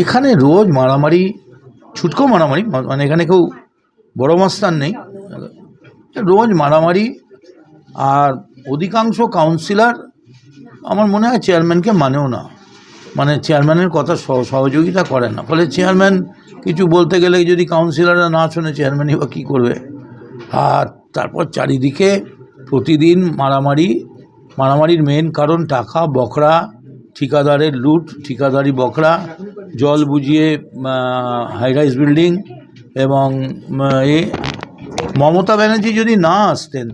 এখানে রোজ মারামারি ছুটকো মারামারি মানে এখানে কেউ বড় মাস্তান নেই। রোজ মারামারি, আর অধিকাংশ কাউন্সিলর আমার মনে হয় চেয়ারম্যানকে মানেও না। মানে চেয়ারম্যানের কথা সহ- সহযোগিতা করে না। ফলে চেয়ারম্যান কিছু বলতে গেলে যদি কাউন্সিলররা না শোনে চেয়ারম্যানই বা কী করবে? আর তারপর চারিদিকে প্রতিদিন মারামারি। মারামারির মেন কারণ টাকা, বকরা, ঠিকাদারের লুট, ঠিকাদারি বকরা জল বুঝিয়ে হাইরাইজ বিল্ডিং এবং এ মমতা ব্যানার্জি যদি না আসতেন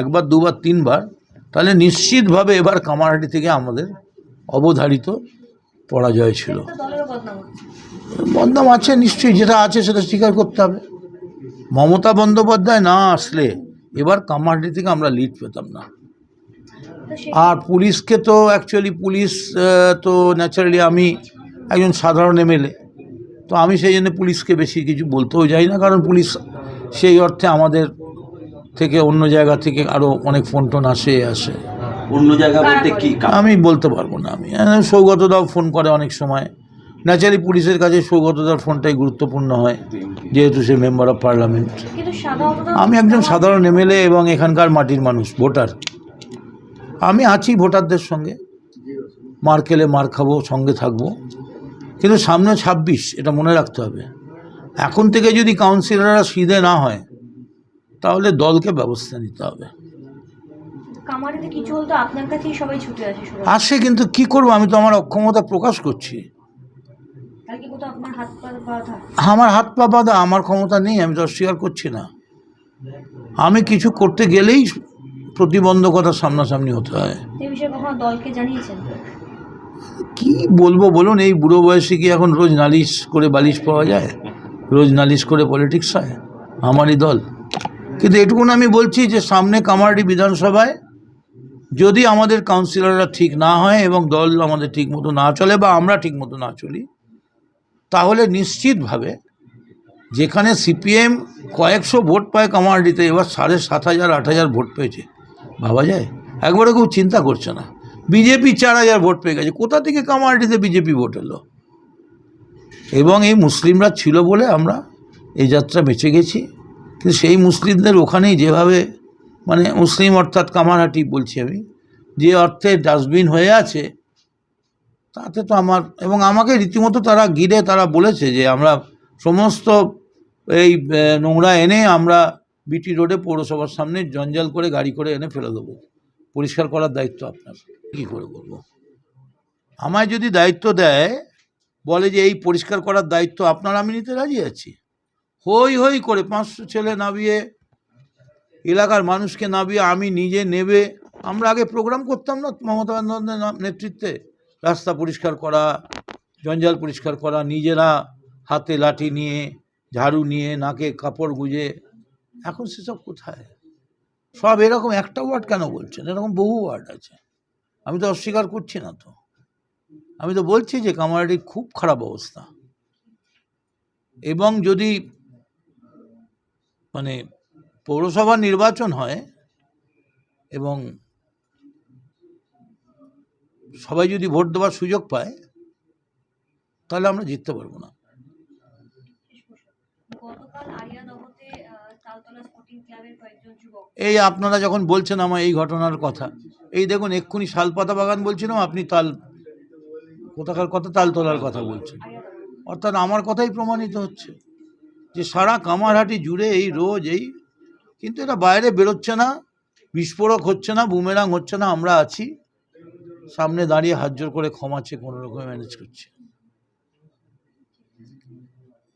একবার দুবার তিনবার তাহলে নিশ্চিতভাবে এবার কামারহাটি থেকে আমাদের অবধারিত পরাজয় ছিল। বদনাম আছে নিশ্চয়ই যেটা আছে সেটা স্বীকার করতে হবে। মমতা বন্দ্যোপাধ্যায় না আসলে এবার কামারহাটি থেকে আমরা লিড পেতাম না। আর পুলিশকে তো অ্যাকচুয়ালি পুলিশ তো ন্যাচারালি আমি একজন সাধারণ এমএলএ। তো আমি সেই জন্য পুলিশকে বেশি কিছু বলতেও যাই না কারণ পুলিশ সেই অর্থে আমাদের থেকে অন্য জায়গা থেকে আরও অনেক ফোন টোন আসে আসে। অন্য জায়গা বলতে কি আমি বলতে পারব না আমি। সৌগতদাও ফোন করে অনেক সময়। ন্যাচারালি পুলিশের কাছে সৌগতদার ফোনটাই গুরুত্বপূর্ণ হয় যেহেতু সে মেম্বার অফ পার্লামেন্ট আমি একজন সাধারণ এমএলএ এবং এখানকার মাটির মানুষ ভোটার। আমি আছি ভোটারদের সঙ্গে। মার খেলে মার খাব সঙ্গে থাকব। কিন্তু সামনে ছাব্বিশ এটা মনে রাখতে হবে। এখন থেকে যদি কাউন্সিলররা সিধে না হয় তাহলে দলকে ব্যবস্থা নিতে হবে। আসে কিন্তু কি করব? আমি তো আমার অক্ষমতা প্রকাশ করছি। আমার হাত পা বাঁধা আমার ক্ষমতা নেই আমি তো অস্বীকার করছি না। আমি কিছু করতে গেলেই প্রতিবন্ধকতার সামনাসামনি হতে হয়। দলকে জানিয়েছেন? কি বলব বলুন, এই বুড়ো বয়সে কি এখন রোজ নালিশ করে বালিশ পাওয়া যায়? রোজ নালিশ করে পলিটিক্স হয়? আমারই দল। কিন্তু এটুকুন আমি বলছি যে সামনে কামারডি বিধানসভায় যদি আমাদের কাউন্সিলররা ঠিক না হয় এবং দল আমাদের ঠিক মতো না চলে বা আমরা ঠিক মতো না চলি, তাহলে নিশ্চিতভাবে যেখানে সিপিএম কয়েকশো ভোট পায় কামারডিতে, এবার সাড়ে সাত হাজার, আট হাজার ভোট পেয়েছে। ভাবা যায়? একবারে কেউ চিন্তা করছে না। বিজেপি চার হাজার ভোট পেয়ে গেছে। কোথা থেকে কামারডিতে বিজেপি ভোট এলো? এবং এই মুসলিমরা ছিল বলে আমরা এই যাত্রা বেঁচে গেছি। কিন্তু সেই মুসলিমদের ওখানেই যেভাবে মানে মুসলিম অর্থাৎ কামারহাটি বলছি আমি, যে অর্থে ডাস্টবিন হয়ে আছে, তাতে তো আমার, এবং আমাকে রীতিমতো তারা গিরে তারা বলেছে যে আমরা সমস্ত এই নোংরা এনে আমরা বিটি রোডে পৌরসভার সামনে জঞ্জাল করে গাড়ি করে এনে ফেলে দেবো। পরিষ্কার করার দায়িত্ব আপনার। কী করে করব? আমায় যদি দায়িত্ব দেয়, বলে যে এই পরিষ্কার করার দায়িত্ব আপনার, আমি নিতে রাজি আছি। হই হই করে পাঁচশো ছেলে নামিয়ে এলাকার মানুষকে নামিয়ে আমি নিজে নেবে। আমরা আগে প্রোগ্রাম করতাম না মমতা বন্দ্যোপাধ্যায়ের নেতৃত্বে। রাস্তা পরিষ্কার করা, জঞ্জাল পরিষ্কার করা, নিজেরা হাতে লাঠি নিয়ে, ঝাড়ু নিয়ে, নাকে কাপড় গুজে। এখন সেসব কোথায়? সব এরকম একটা ওয়ার্ড কেন বলছেন? এরকম বহু ওয়ার্ড আছে। আমি তো অস্বীকার করছি না তো। আমি তো বলছি যে কামারহাটির খুব খারাপ অবস্থা। এবং যদি মানে পৌরসভা নির্বাচন হয় এবং সবাই যদি ভোট দেওয়ার সুযোগ পায়, তাহলে আমরা জিততে পারব না। এই আপনারা যখন বলছেন আমার এই ঘটনার কথা, এই দেখুন, এক্ষুনি শালপাতা বাগান বলছিলাম, আপনি তাল, কোথাকার কথা তাল তোলার কথা বলছেন। অর্থাৎ আমার কথাই প্রমাণিত হচ্ছে যে সারা কামারহাটি জুড়ে এই রোজ এই, কিন্তু এটা বাইরে বেরোচ্ছে না, বিস্ফোরক হচ্ছে না, বুমেরাং হচ্ছে না, আমরা আছি। সামনে দাঁড়িয়ে হাত করে ক্ষমাচ্ছে কোনো রকমে ম্যানেজ করছি।